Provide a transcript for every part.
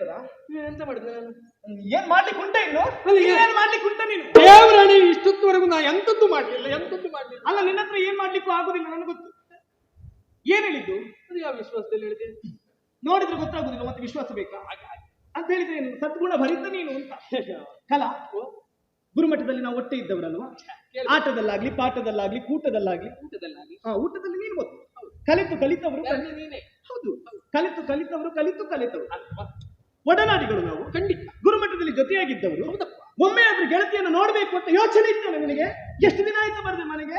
ಇರ್ತದ ಎಂತ ಮಾಡಿದೆ ನಾನು? ಏನ್ ಮಾಡ್ಲಿಕ್ಕೆ ಉಂಟ ಇನ್ನು? ಏನ್- ಮಾಡ್ಲಿಕ್ಕೆ ಉಂಟ ನೀನು? ದೇವರಾಣಿ ಇಷ್ಟೊತ್ತವರೆಗೂ ನಾ ಎಂತದ್ದು ಮಾಡಲಿಲ್ಲ ಎಂತದ್ದು ಮಾಡಲಿಲ್ಲ. ಅಲ್ಲ ನಿನ್ನ ಹತ್ರ ಏನ್ ಮಾಡ್ಲಿಕ್ಕೂ ಆಗುದಿಲ್ಲ ನನಗೆ ಗೊತ್ತು. ಏನ್ ಹೇಳಿದ್ದು? ಅದು ಯಾವ ವಿಶ್ವಾಸದಲ್ಲಿ ಹೇಳಿದೆ? ನೋಡಿದ್ರೆ ಗೊತ್ತಾಗುದಿಲ್ಲ ಮತ್ತೆ ವಿಶ್ವಾಸ ಬೇಕಾ? ಅಂತ ಹೇಳಿದ್ರೆ ಏನು ಸದ್ಗುಣ ಭರಿತ ನೀನು ಅಂತ. ಕಲಾ ಗುರುಮಠದಲ್ಲಿ ನಾವು ಒಟ್ಟೆ ಇದ್ದವರಲ್ವಾ? ಆಟದಲ್ಲಾಗ್ಲಿ ಪಾಠದಲ್ಲಾಗ್ಲಿ ಕೂಟದಲ್ಲಾಗ್ಲಿ. ಊಟದಲ್ಲಾಗ್ಲಿ ಹಾ ಊಟದಲ್ಲಿ ನೀನು ಗೊತ್ತು. ಕಲಿತು ಕಲಿತವರು ನೀನೇ. ಹೌದು. ಕಲಿತು ಕಲಿತವರು ಕಲಿತು ಕಲಿತವರು. ಅಲ್ವಾ? ಒಡನಾಡಿಗಳು ನಾವು. ಖಂಡಿತ. ಗುರುಮಠದಲ್ಲಿ ಜೊತೆಯಾಗಿದ್ದವರು. ಒಮ್ಮೆ ಆದ್ರೂ ಗೆಳತಿಯನ್ನು ನೋಡಬೇಕು ಅಂತ ಯೋಚನೆ ಇತ್ತು ನನಗೆ. ಎಷ್ಟು ದಿನ ಆಯ್ತು ಬರದೆ ಮನೆಗೆ?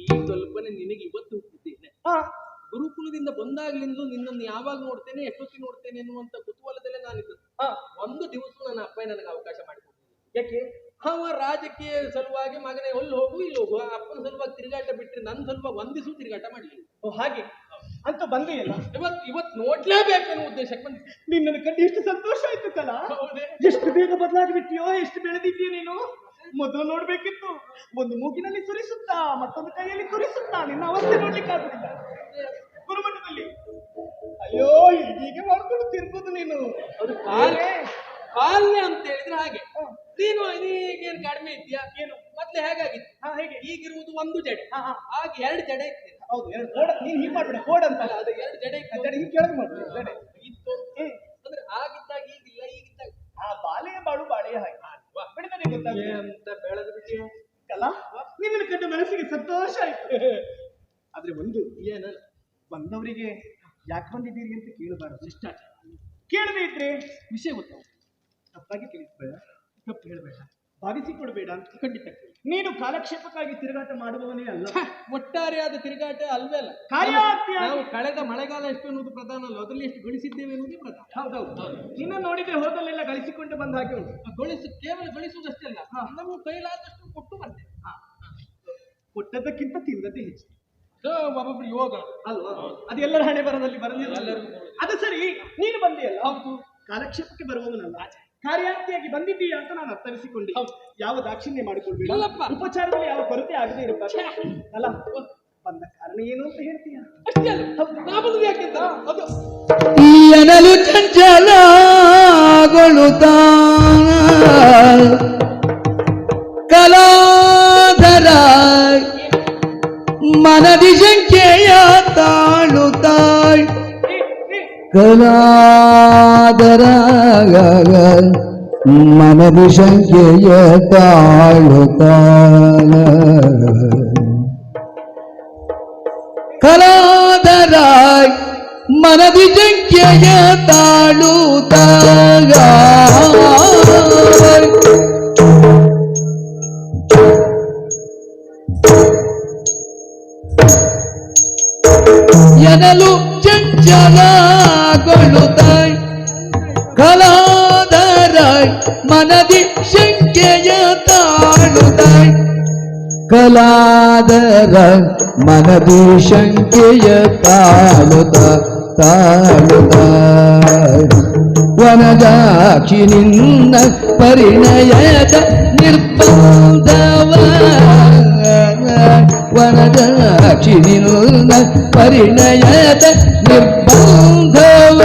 ಈ ಸ್ವಲ್ಪನೇ ನಿನಗೆ ಇವತ್ತು ಹುಟ್ಟಿದ್ದೇನೆ. ಹಾ ಗುರುಕುಲದಿಂದ ಬಂದಾಗ್ಲಿಂದ ನಿನ್ನನ್ನು ಯಾವಾಗ ನೋಡ್ತೇನೆ ಎಷ್ಟೊತ್ತಿ ನೋಡ್ತೇನೆ ಎನ್ನುವಂತ ಕುತೂಹಲದಲ್ಲೇ ನಾನಿದ್ದು. ಹಾ ಒಂದು ದಿವಸ ನನ್ನ ಅಪ್ಪ ನನಗೆ ಅವಕಾಶ ಮಾಡಿಕೊಡ್ತೀನಿ ಯಾಕೆ? ಅವ ರಾಜಕೀಯ ಸಲುವಾಗಿ ಮಗನೇ ಅಲ್ಲಿ ಹೋಗು ಇಲ್ಲಿ ಹೋಗು. ಅಪ್ಪನ ಸಲುವಾಗಿ ತಿರುಗಾಟ ಬಿಟ್ಟರೆ ನನ್ನ ಸ್ವಲ್ಪ ಒಂದಿಸು ತಿರುಗಾಟ ಮಾಡಲಿಲ್ಲ. ಹಾಗೆ. ಅಂತ ಬಂದೇ ಇಲ್ಲ. ಇವತ್ತು ಇವತ್ತು ನೋಡ್ಲೇಬೇಕು ಅನ್ನೋ ಉದ್ದೇಶಕ್ಕೆ ಬಂದೆ. ನಿನ್ನನ್ನು ಕಂಡು ಎಷ್ಟು ಸಂತೋಷ ಆಯ್ತು ಕಲಾ? ಹೌದೇ. ಎಷ್ಟು ಬೇಗ ಬದಲಾಗಿಬಿಟ್ಟಿಯೋ ಎಷ್ಟು ಬೆಳೆದಿದ್ದೀಯ ನೀನು? ಮೊದಲು ನೋಡ್ಬೇಕಿತ್ತು. ಒಂದು ಮೂಗಿನಲ್ಲಿ ಸುರಿಸುತ್ತಾ ಮತ್ತೊಂದು ಕೈಯಲ್ಲಿ ತುರಿಸುತ್ತಾ ನಿನ್ನ ಅವಸ್ಥೆ ನೋಡ್ಲಿಕ್ಕೆ ಆಗುದಿಲ್ಲ. ಗುರುಮಠದಲ್ಲಿ ಅಯ್ಯೋ ಹೀಗೆ ಮಾಡ್ಕೊಂಡು ತಿರ್ಬೋದು ನೀನು. ಅದು ಕಾಲೇ ಪಾಲನೆ ಅಂತ ಹೇಳಿದ್ರೆ ಹಾಗೆ. ನೀನು ಈಗೇನು ಕಡಿಮೆ ಇದೆಯಾ ಏನು? ಮೊದ್ಲು ಹೇಗಾಗಿತ್ತು? ಹಾ ಹೇಗೆ? ಈಗಿರುವುದು ಒಂದು ಜಡೆ. ಹಾ, ಹಾ. ಆಗ ಎರಡು ಜಡೆ ಇತ್ತು ಹೌದು ಎರಡು ಕೋಡ ನೀನು ಹೀಗೆ ಮಾಡ್ಬೇಡ ಕೋಡ ಅಂತ ಅಲ್ಲ ಅದು ಎರಡು ಜಡೆ ಜಡೆ ಹಿಂಗೆ ಕೆಳಗೆ ಮಾಡು ಜಡೆ. ಇತ್ತು. ಅಂದ್ರೆ ಆಗಿದ್ದಾಗ ಈಗಿಲ್ಲ ಈಗಿದ್ದಾಗ. ಆ ಬಾಳೆಯ ಬಾಳು ಬಾಳೆಯ ಹಾಗೆ. ಬಿಡದೆ ಗೊತ್ತಾಗ್ತದೆ ಅಂತ ಬೆಳೆದು ಬಿಟ್ಟಿಯ ಕಲಾ ನಿನ್ನ ಕಂಡು ಮನಸ್ಸಿಗೆ ಸಂತೋಷ ಆಯ್ತು. ಆದ್ರೆ ಒಂದು ಏನ ಬಂದವರಿಗೆ ಯಾಕೆ ಬಂದಿದ್ದೀರಿ ಅಂತ ಕೇಳಬಾರ್ದು ಶಿಷ್ಟಾಚಾರ. ಕೇಳದೆ ಇದ್ರೆ? ವಿಷಯ ಗೊತ್ತಾಗ ತಪ್ಪಾಗಿ ತಿಳಿಸ್ಬೇಡ ತಪ್ಪು ಹೇಳಬೇಡ ಭಾವಿಸಿಕೊಡ್ಬೇಡ ಅಂತ ಖಂಡಿತ ನೀನು ಕಾಲಕ್ಷೇಪಕ್ಕಾಗಿ ತಿರುಗಾಟ ಮಾಡುವವನೇ ಅಲ್ಲ. ಒಟ್ಟಾರೆಯಾದ ತಿರುಗಾಟ ಅಲ್ವೇ ಅಲ್ಲ. ನಾವು ಕಳೆದ ಮಳೆಗಾಲ ಎಷ್ಟು ಅನ್ನೋದು ಪ್ರಧಾನ ಅಲ್ಲ ಅದರಲ್ಲಿ ಎಷ್ಟು ಗಳಿಸಿದ್ದೇವೆ ಅನ್ನೋದೇ ಪ್ರಧಾನ. ಹೌದೌದು. ನಿನ್ನ ನೋಡಿದ್ರೆ ಹೋದಲ್ಲೆಲ್ಲ ಗಳಿಸಿಕೊಂಡು ಬಂದ ಹಾಗೆ ಉಂಟು. ಗಳಿಸು ಕೇವಲ ಗಳಿಸುವುದಷ್ಟೇ ಅಲ್ಲ ನಾವು ಕೈಲಾದಷ್ಟು ಕೊಟ್ಟು ಬರ್ತೇವೆ ಕೊಟ್ಟದಕ್ಕಿಂತ ತಿಂದದ್ದೇ ಹೆಚ್ಚು. ಒಬ್ಬೊಬ್ರು ಯೋಗ. ಅಲ್ವಾ? ಅದು ಎಲ್ಲರ ಹಣೆ ಬರದಲ್ಲಿ ಬರಲಿಲ್ಲ ಅದು ಸರಿ ನೀನು ಬಂದಿಯಲ್ಲ. ಹೌದು. ಕಾಲಕ್ಷೇಪಕ್ಕೆ ಬರುವವನಲ್ಲ. ಕಾರ್ಯಾರ್ಥಿಯಾಗಿ ಬಂದಿದ್ದೀಯಾ ಅಂತ ನಾನು ಅರ್ಥವಿಸಿಕೊಂಡೆ ಯಾವ ದಾಕ್ಷಿಣ್ಯ ಮಾಡಿಕೊಳ್ಬೇಡ. ಉಪಚಾರದಲ್ಲಿ ಯಾವ ಕೊರತೆ ಆಗದೆ ಇರುತ್ತೆ? ಅಲ್ಲ ಬಂದ ಕಾರಣ ಏನು ಅಂತ ಹೇಳ್ತೀಯ? ಅದು. ಎನಲು ಚಂಚಲಗೊಳ್ಳುತ್ತ ಕಲಾಧರ ಮನದಿ ಶಂಕೆಯ ತಾಳುತ್ತಾಳ್ ಕಲಾಧರ ಮನದಿ ಶಂಕೆಯ ತಾಳುತ್ತಾಳ ಕಲಾದರಾಯ್ ಮನದಿ ಜಂಕೆಯ ತಾಳುತ್ತಾಗ ಎನಲು ಚಂಚಲಗೊಳ್ಳುತ್ತಾಯ್ ಕಲಾದರಾಯ್ ಮನದಿ ಶಂಕೆಯ ತಾಳುತ್ತಾಯ್ ಕಲಾದರ ಮನದಿ ಶಂಕೆಯ ತಾಳುತ್ತ ತಾಳುತ್ತ ವನದಾಕ್ಷಿ ನಿನ್ನ ಪರಿಣಯದ ನಿರ್ಬಂಧವ ವನದಾಕ್ಷಿ ನಿನ್ನ ಪರಿಣಯದ ನಿರ್ಬಂಧವ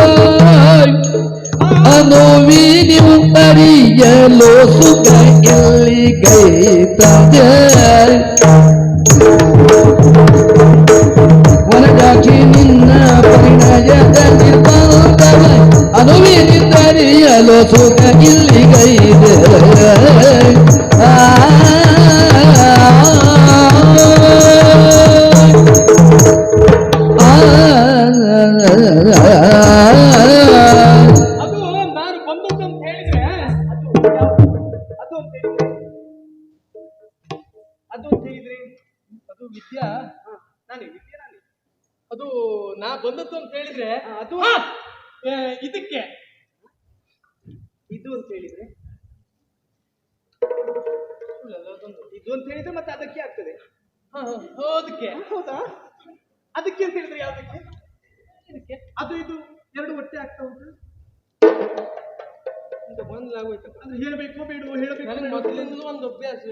ಅನುವಿನಿವು ಅರಿಯಲು ಸುಖ ಎಲ್ಲಿ ಗೈತದೆ ವನಜಾಕ್ಷಿ ನಿನ್ನ ಪರಿಣಯದಲ್ಲಿ ನಿರ್ಬಂಧವ ಅನುವಿನಿದ್ದರಿಯಲು ಸುಖ ಇಲ್ಲಿ ಅದು ನಾ ಬಂದದ್ದು ಅಂತ ಹೇಳಿದ್ರೆ ಅದು ಇದಕ್ಕೆ. ಇದು ಅಂತ ಹೇಳಿದ್ರೆ. ಇದು ಅಂತ ಹೇಳಿದ್ರೆ ಮತ್ತೆ ಅದಕ್ಕೆ ಆಗ್ತದೆ. ಅದಕ್ಕೆ. ಹೌದಾ? ಅದಕ್ಕೆ ಅಂತ ಹೇಳಿದ್ರೆ ಯಾವ್ದಕ್ಕೆ? ಇದಕ್ಕೆ. ಅದು ಇದು ಎರಡು ಒಟ್ಟೆ ಆಗ್ತಾ ಉಂಟು? ಹೇಳ್ಬೇಕು ಗೊಂದಲಾಗೋಯ್ತಪ್ಪ ಅದು ಹೇಳಬೇಕು ಬೇಡ ಹೇಳಬೇಕು ಮೊದಲಿಂದಲೂ ಒಂದು ಅಭ್ಯಾಸ.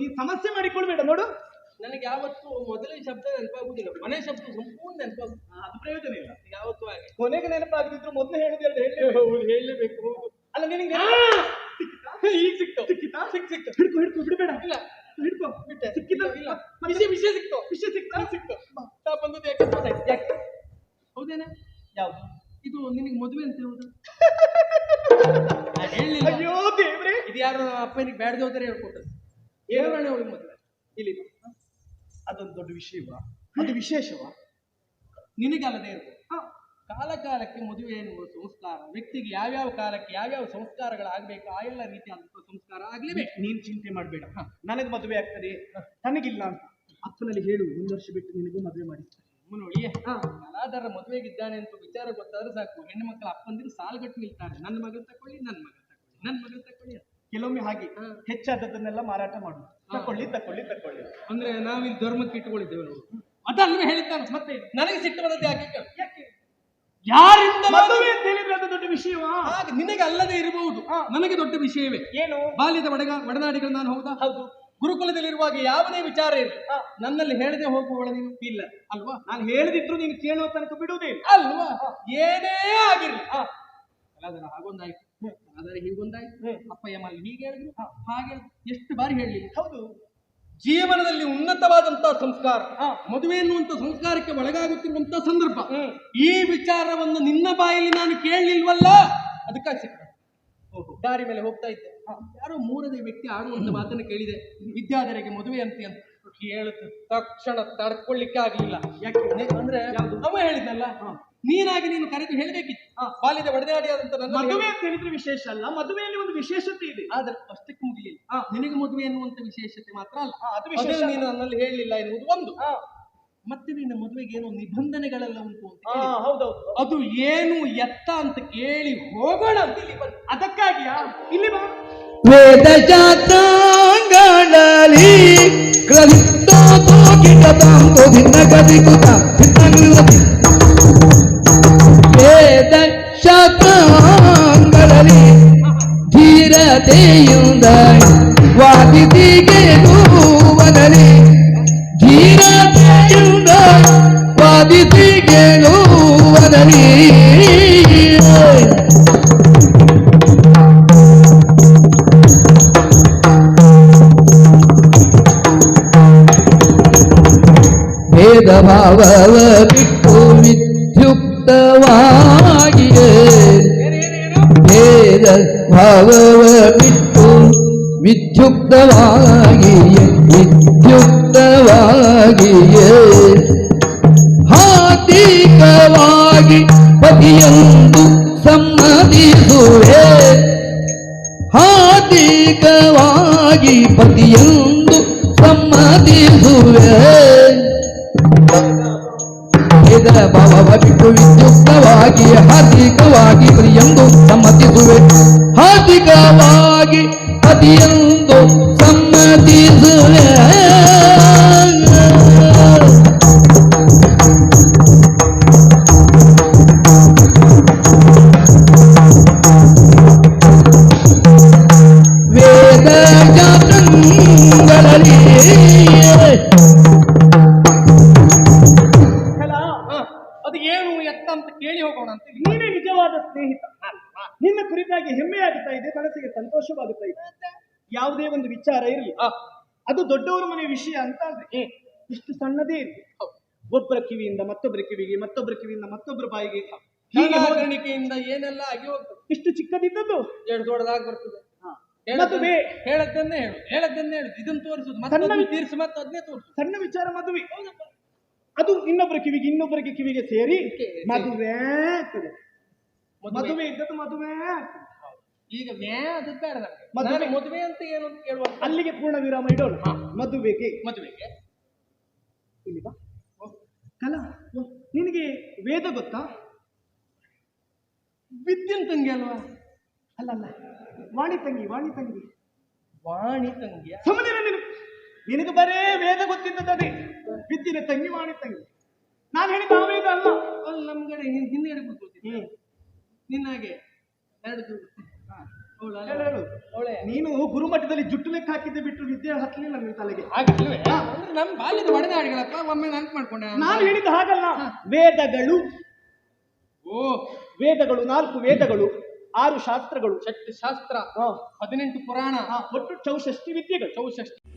ನೀ ಸಮಸ್ಯೆ ಮಾಡಿಕೊಳ್ಬೇಡ ನೋಡು. ನನಗೆ ಯಾವತ್ತು ಮೊದಲೇ ಶಬ್ದ ನೆನಪಾಗುದಿಲ್ಲ ಮನೆ ಶಬ್ದ ಸಂಪೂರ್ಣ ನೆನಪಾಗುದು ಅದು ಪ್ರಯೋಜನ ಇಲ್ಲ. ಯಾವತ್ತು ಹಾಗೆ. ಕೊನೆಗೆ ನೆನಪಾಗದಿದ್ರು ಮೊದಲು ಹೇಳುದು ಎರಡು ಹೇಳಿ ಹೇಳಬೇಕು ಹೇಳಲೇಬೇಕು ಅಲ್ಲ ನಿನಗೆ ಈಗ ಸಿಕ್ತು. ಸಿಕ್ಕಿತಾ ಸಿಕ್ ಸಿಕ್ತು ಹಿಡ್ಕೊ ಹಿಡ್ಕೊ ಬಿಡಬೇಡ. ಇಲ್ಲ. ಹಿಡ್ಕೊ. ಬಿಟ್ಟೆ. ಸಿಕ್ಕಿದ ಇಲ್ಲ. ವಿಷಯ ವಿಷಯ ಸಿಕ್ತು. ವಿಷಯ ಸಿಕ್ತಾ? ಸಿಕ್ತು. ನಾ ಬಂದದ್ದು ಯಾಕೆ? ಗೊತ್ತಾಯ್ತು ಯಾಕೆ? ಹೌದೇನೆ? ಯಾವುದು? ಇದು ನಿನಗೆ ಮದುವೆ ಅಂತ ಹೇಳುದು? ಹೇಳಿಲ್ಲ ಅಯ್ಯೋ ದೇವ್ರೆ. ಇದು ಯಾರು ಅಪ್ಪನಿಗೆ ಬ್ಯಾಡ್ದೋದ್ರೆ ಹೋದರೆ ಹೇಳ್ಕೊಟ್ಟದ್ದು. ಹೇಳೋಣ ಅವಳಿಗೆ ಮದುವೆ ಇಲ್ಲಿ ಬಾ. ಅದೊಂದು ದೊಡ್ಡ ವಿಷಯವಾ? ಅದು ವಿಶೇಷವಾ? ನಿನಗಲ್ಲದೆ ಇರ್ಬೋದು. ಕಾಲ ಕಾಲಕ್ಕೆ ಮದುವೆ ಎನ್ನುವ ಸಂಸ್ಕಾರ ವ್ಯಕ್ತಿಗೆ ಯಾವ್ಯಾವ ಕಾಲಕ್ಕೆ ಯಾವ್ಯಾವ ಸಂಸ್ಕಾರಗಳಾಗಬೇಕು ಆ ಎಲ್ಲ ರೀತಿಯಾದಂತಹ ಸಂಸ್ಕಾರ ಆಗ್ಲೇಬೇಕು. ನೀನ್ ಚಿಂತೆ ಮಾಡಬೇಡ. ನನಗೆ ಮದುವೆ ಆಗ್ತದೆ. ನನಗಿಲ್ಲ ಅಂತ. ಅಪ್ಪನಲ್ಲಿ ಹೇಳು ಒಂದು ವರ್ಷ ಬಿಟ್ಟು ನಿನಗೂ ಮದುವೆ ಮಾಡಿಸ್ತಾರೆ ನೋಡಿ ಕಲಾಧಾರ ಮದುವೆಗಿದ್ದಾನೆ ಅಂತ ವಿಚಾರ ಗೊತ್ತಾದ್ರೆ ಸಾಕು. ಹೆಣ್ಣು ಮಕ್ಕಳ ಅಪ್ಪಂದಿರು ಸಾಲುಗಟ್ಟು ನಿಲ್ತಾರೆ. ನನ್ನ ಮಗನ್ ತಕೊಳ್ಳಿ ನನ್ನ ಮಗನ್ ತಕೊಳ್ಳಿ ನನ್ನ ಮಗನ್ ತಕೊಳ್ಳಿ ಅಂತ. ಕೆಲವೊಮ್ಮೆ ಹಾಗೆ ಹೆಚ್ಚಾದದನ್ನೆಲ್ಲ ಹೆಚ್ಚಾದದ್ದನ್ನೆಲ್ಲ ಮಾರಾಟ ಮಾಡುದು. ತಕೊಳ್ಳಿ ತಕೊಳ್ಳಿ ತಕೊಳ್ಳಿ. ಅಂದ್ರೆ ನಾವಿಲ್ಲಿ ಧರ್ಮಕ್ಕೆ ಇಟ್ಕೊಂಡಿದ್ದೇವೆ ಅದಲ್ವೇ ಹೇಳಿದ್ದಾನೆ ಮತ್ತೆ ನನಗೆ ಸಿಟ್ಟು ಬಂದದ್ದು ಯಾಕೆ? ಯಾರಿಂದ ಮದುವೆ ಅಂತ ಹೇಳಿದ್ರೆ ಅದು ದೊಡ್ಡ ವಿಷಯವಾ? ಹಾಗೆ ನಿನಗೆ ಅಲ್ಲದೆ ಇರಬಹುದು. ನನಗೆ ದೊಡ್ಡ ವಿಷಯವೇ. ಏನು? ಬಾಲ್ಯದ ಒಡಗ ಒಡನಾಡಿಗಳು ನಾನು ಹೌದಾ? ಹೌದು. ಗುರುಕುಲದಲ್ಲಿರುವಾಗ ಯಾವುದೇ ವಿಚಾರ ಇಲ್ಲ ನನ್ನಲ್ಲಿ ಹೇಳದೆ ಹೋಗುವಳ ನೀನು? ಇಲ್ಲ. ಅಲ್ವಾ? ನಾನು ಹೇಳದಿದ್ರು ನೀನು ಕೇಳುವ ತನಕ ಬಿಡುವುದೇ. ಅಲ್ವಾ? ಏನೇ ಆಗಿರ್ಲಿ. ಹಾಗೊಂದಾಯ್ತು. ಕಲಾದರ ಹೀಗೊಂದಾಯ್ತು ಅಪ್ಪಯ್ಯ ಯಮಲ್ಲಿ ಹೀಗೆ ಹೇಳಿದ್ರು. ಹಾಗೆ ಎಷ್ಟು ಬಾರಿ ಹೇಳಲಿಲ್ಲ ಹೌದು. ಜೀವನದಲ್ಲಿ ಉನ್ನತವಾದಂತಹ ಸಂಸ್ಕಾರ ಮದುವೆ ಎನ್ನುವಂತ ಸಂಸ್ಕಾರಕ್ಕೆ ಒಳಗಾಗುತ್ತಿರುವಂತಹ ಸಂದರ್ಭ. ಈ ವಿಚಾರವನ್ನು ನಿನ್ನ ಬಾಯಲ್ಲಿ ನಾನು ಕೇಳಲಿಲ್ವಲ್ಲ? ಅದಕ್ಕಾಗಿ ಸಿಕ್ಕ ದಾರಿ ಮೇಲೆ ಹೋಗ್ತಾ ಇದ್ದೆ. ಯಾರೋ ಮೂರನೇ ವ್ಯಕ್ತಿ ಆಗುವಂತ ಮಾತನ್ನು ಕೇಳಿದೆ. ವಿದ್ಯಾಧರೆಗೆ ಮದುವೆ ಅಂತೆ ಅಂತ. ಕೇಳಿದ ತಕ್ಷಣ ತಡ್ಕೊಳ್ಳಿಕ್ಕೆ ಆಗ್ಲಿಲ್ಲ ಯಾಕೆ ಅಂದ್ರೆ ಅವ ಹೇಳಿದ್ನಲ್ಲ ನೀನಾಗಿ ನೀನು ಕರೆದು ಹೇಳಬೇಕಿತ್ತು. ಬಾಲ್ಯದ ಒಡೆದಾಡಿಯಾದಂತ ನನ್ನ ಮದುವೆ ಅಂತ ಹೇಳಿದ್ರೆ ವಿಶೇಷ ಅಲ್ಲ ಮದುವೆಯಲ್ಲಿ ಒಂದು ವಿಶೇಷತೆ ಇದೆ. ಆದ್ರೆ ಅಷ್ಟಕ್ಕೆ ಮುಗಿಲಿಲ್ಲ. ನಿನಗೆ ಮದುವೆ ಅನ್ನುವಂತ ವಿಶೇಷತೆ ಮಾತ್ರ ಅಲ್ಲ. ಅದು ವಿಶೇಷ. ನೀನು ನನ್ನಲ್ಲಿ ಹೇಳಲಿಲ್ಲ ಎನ್ನುವುದು ಒಂದು. ಮತ್ತೆ ನಿನ್ನ ಮದುವೆಗೆ ಏನೋ ನಿಬಂಧನೆಗಳೆಲ್ಲ ಉಂಟು. ಹೌದೌದು. ಅದು ಏನು ಎತ್ತ ಅಂತ ಕೇಳಿ ಹೋಗೋಣ ಅಂತ ಇಲ್ಲಿ ಬಂದೆ. ಅದಕ್ಕಾಗಿಯಾ? ಇಲ್ಲಿ ಬಾ. ವೇದ ಶಾಸ್ತ್ರಾಂಗಣಲಿ గది తో తోకి గతాం తో భిన్న గది కుత భిన్న నిలతి వేద శతాంగళలి ధీరతేయుందై ಭೇದ ಭಾವವ ಬಿಟ್ಟು ವಿದ್ಯುಕ್ತವಾಗಿಯೇ ಭೇದ ಭಾವವ ಬಿಟ್ಟು ವಿದ್ಯುಕ್ತವಾಗಿಯೇ ವಿದ್ಯುಕ್ತವಾಗಿಯೇ ಹಾತಿಕವಾಗಿ ಪತಿಯಂದು ಸಮ್ಮತಿಸುವೆ ಹಾತಿಕವಾಗಿ ಪತಿಯಂದು ಸಮ್ಮತಿಸುವೆ ಇದರ ಭಾವ ಬಿಟ್ಟು ವಿದ್ಯುಕ್ತವಾಗಿ ಹಾರ್ದಿಕವಾಗಿ ಪ್ರಿಯಂದು ಸಮ್ಮತಿಸುವೆ ಹಾರ್ದಿಕವಾಗಿ ಪತಿಯಂದು ಸ್ನೇಹಿತ. ನಿನ್ನ ಕುರಿತಾಗಿ ಹೆಮ್ಮೆ ಆಗುತ್ತಾ ಇದೆ ಮನಸ್ಸಿಗೆ ಸಂತೋಷವಾಗುತ್ತಾ ಇದೆ. ಯಾವುದೇ ಒಂದು ವಿಚಾರ ಇರಲಿ. ಅದು ದೊಡ್ಡವರ ಮನೆ ವಿಷಯ ಅಂತ ಅಂದ್ರೆ ಇಷ್ಟು ಸಣ್ಣದೇ ಇರಲಿ. ಒಬ್ಬರ ಕಿವಿಯಿಂದ ಮತ್ತೊಬ್ಬರ ಕಿವಿಗೆ ಮತ್ತೊಬ್ಬರ ಕಿವಿಯಿಂದ ಮತ್ತೊಬ್ಬರ ಬಾಯಿಗೆ. ಹೀಗೆ ಹೋದ್ರೆ ಏನೆಲ್ಲ ಆಗಿ ಹೋಗ್ತದೆ? ಇಷ್ಟು ಚಿಕ್ಕದಿದ್ದದ್ದು. ಎರಡು ದೊಡ್ಡದಾಗಿ ಬರ್ತದೆ. ಮದುವೆ. ಹೇಳದ್ದನ್ನೇ ಹೇಳು. ಹೇಳದ್ದನ್ನೇ ಹೇಳು. ಇದನ್ನ ತೋರಿಸುದು. ಮತ್ತೆ ತೀರ್ಸು ಮತ್ತೆ ಅದನ್ನೇ ತೋರಿಸು ಸಣ್ಣ ವಿಚಾರ ಮದುವೆ. ಅದು ಇನ್ನೊಬ್ಬರ ಕಿವಿಗೆ ಇನ್ನೊಬ್ಬರಿಗೆ ಕಿವಿಗೆ ಸೇರಿ ಮದುವೆ ಆಗ್ತದೆ. ಮದುವೆ. ಇದ್ದದ್ದು ಮದುವೆ. ಈಗ ಮೇ ಅದು ಬೇಡ ನನಗೆ ಮದುವೆ. ನಾನು ಮದುವೆ ಅಂತ ಏನು ಅಂತ ಕೇಳುವ ಅಲ್ಲಿಗೆ ಪೂರ್ಣ ವಿರಾಮ ಇಡೋಣ. ಮದುವೆಗೆ. ಮದುವೆಗೆ. ಇಲ್ಲಿ ಬಾ. ಕಲಾ ನಿನಗೆ ವೇದ ಗೊತ್ತಾ? ವಿದ್ಯನ್ ತಂಗಿ ಅಲ್ವಾ? ಅಲ್ಲಲ್ಲ ಅಲ್ಲ. ವಾಣಿ ತಂಗಿ ವಾಣಿ ತಂಗಿ. ವಾಣಿ ತಂಗಿಯ? ಸುಮ್ಮನೆ ನೀನು. ನಿನಗೆ ಬರೇ ವೇದ ಗೊತ್ತಿದ್ದದೇ ವಿದ್ಯೆನ ತಂಗಿ ವಾಣಿ ತಂಗಿ. ನಾನು ಹೇಳಿದ ಆ ವೇದ ಅಲ್ಲ. ಅಲ್ಲಿ ನಮ್ಗಡೆ ಹಿಂದೆ ಹಿಂದ್- ಹಿಂದ್ಗಡೆ ಕೂತ್ಕೊಳ್ತೀನಿ. ನಿನ್ನಾಗೆ ಎರಡು ನೀನು ಗುರುಮಠದಲ್ಲಿ ಜುಟ್ಟು ಲೆಕ್ಕ ಹಾಕಿದ್ದೆ ಬಿಟ್ಟು ವಿದ್ಯೆ ಹತ್ತಲಿಲ್ಲ ನಿನ್ನ ತಲೆಗೆ. ಹಾಗಿಲ್ವೇ ಅಂದ್ರೆ ನಮ್ಮ ಬಾಲ್ಯದ ಒಡನಾಡಿಗಳಪ್ಪ ಒಮ್ಮೆ ನೆನ್ಪು ಮಾಡ್ಕೊಂಡೆ ನಾನು. ಹೇಳಿದ್ದು ಹಾಗಲ್ಲ. ವೇದಗಳು. ಓ. ವೇದಗಳು ನಾಲ್ಕು ವೇದಗಳು ಆರು ಶಾಸ್ತ್ರಗಳು. ಶಾಸ್ತ್ರ. ಹದಿನೆಂಟು ಪುರಾಣ. ಒಟ್ಟು ಚೌಷಷ್ಟಿ ವಿದ್ಯೆಗಳು. ಚೌಷಷ್ಟಿ